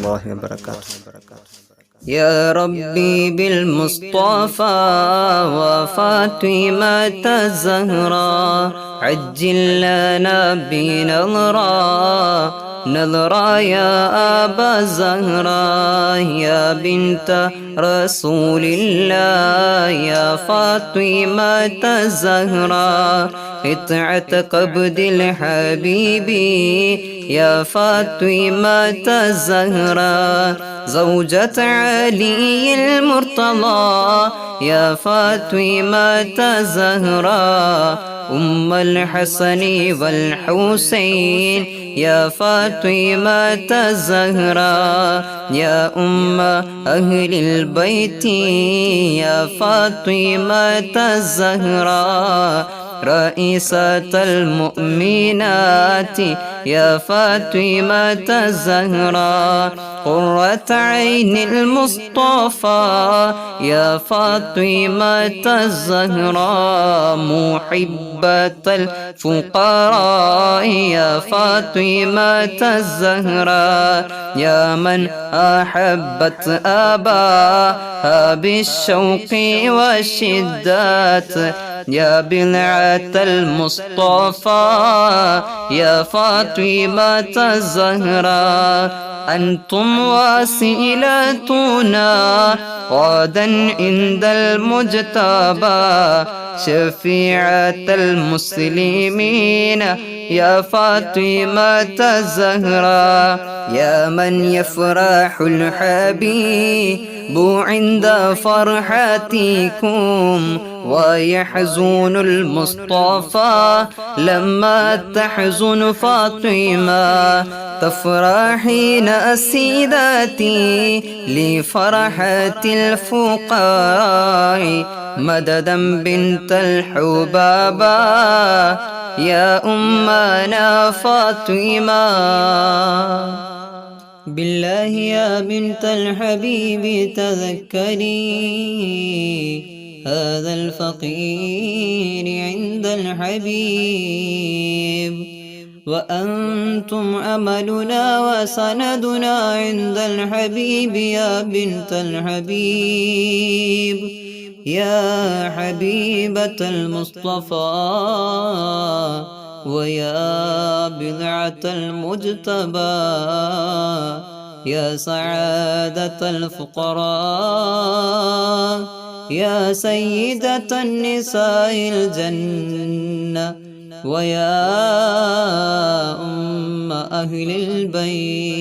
الله وبركاته. يا ربي بالمصطفى وفاطمة الزهراء عجل لنا بنظرة نظرة يا أبا زهراء يا بنت رسول الله يا فاطمة الزهراء قطعة قبد الحبيب يا فاطمة الزهراء زوجة علي المرتضى يا فاطمة الزهراء أم الحسن والحسين يا فاطمة الزهراء يا أم أهل البيت يا فاطمة الزهراء رئيسة المؤمنات يا فاطمة الزهراء قرة عين المصطفى يا فاطمة الزهراء محبة الفقراء يا فاطمة الزهراء يا من أحبت أباها بالشوق والشدات يا بلعة المصطفى يا فاطمة الزهراء أنتم وسيلتنا غدا عند المجتبى. شفيعة المسلمين يا فاطمة الزهراء يا من يفرح الحبيب عند فرحتكم ويحزن المصطفى لما تحزن فاطمة تفرحين سيداتي لفرحة الفقراء مددا بنت الحبابة يا أمنا فاطمة. بالله يا بنت الحبيب تذكري هذا الفقير عند الحبيب. وأنتم أملنا وسندنا عند الحبيب يا بنت الحبيب. يا حبيبة المصطفى ويا بضعة المجتبى يا سعادة الفقراء يا سيدة النساء الجنة ويا أم أهل البيت